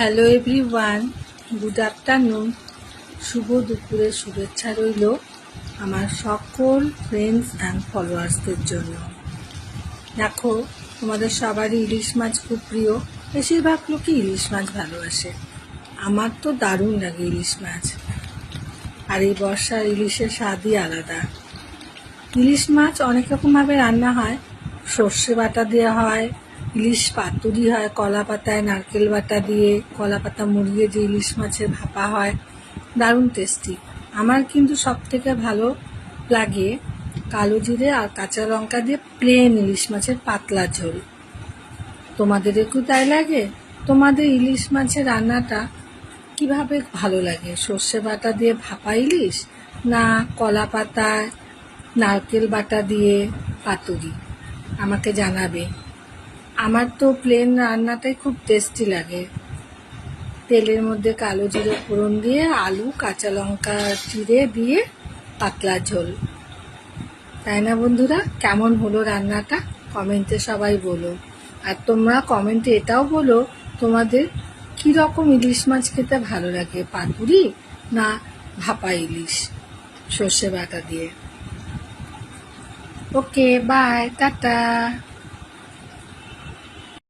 Hello everyone good afternoon শুভ দুপুরের শুভেচ্ছা রইল আমার সকল ফ্রেন্ডস অ্যান্ড ফলোয়ার্সদের জন্য। দেখো, তোমাদের সবারই ইলিশ মাছ খুব প্রিয়। বেশিরভাগ লোকই ইলিশ মাছ ভালোবাসে। আমার তো দারুণ লাগে ইলিশ মাছ। আর এই বর্ষার ইলিশের স্বাদই আলাদা। ইলিশ মাছ অনেক রকমভাবে রান্না হয়। সর্ষে বাটা দেওয়া হয় ইলিশ পাতুরি হয়, কলা পাতায় নারকেল বাটা দিয়ে, কলা পাতা মুড়িয়ে যে ইলিশ মাছের ভাপা হয়, দারুণ টেস্টি আমার কিন্তু সব থেকে ভালো লাগে কালো জিরে আর কাঁচা লঙ্কা দিয়ে প্লেন ইলিশ মাছের পাতলা ঝোল। তোমাদের একটু তাই লাগে? তোমাদের ইলিশ মাছের রান্নাটা কীভাবে ভালো লাগে? সর্ষে বাটা দিয়ে ভাপা ইলিশ না কলা পাতায় নারকেল বাটা দিয়ে পাতুরি? আমাকে জানাবে। আমার তো প্লেন রান্নাটাই খুব টেস্টি লাগে। তেলের মধ্যে কালো জিরে ফোড়ন দিয়ে আলু, কাঁচা লঙ্কা চিড়ে দিয়ে পাতলা ঝোল। তাই না বন্ধুরা? কেমন হলো রান্নাটা? কমেন্টে সবাই বলো। আর তোমরা কমেন্টে এটাও বলো, তোমাদের কি রকম ইলিশ মাছ খেতে ভালো লাগে? পাতুরি না ভাপা ইলিশ? সর্ষে বাটা দিয়ে। Okay bye tata.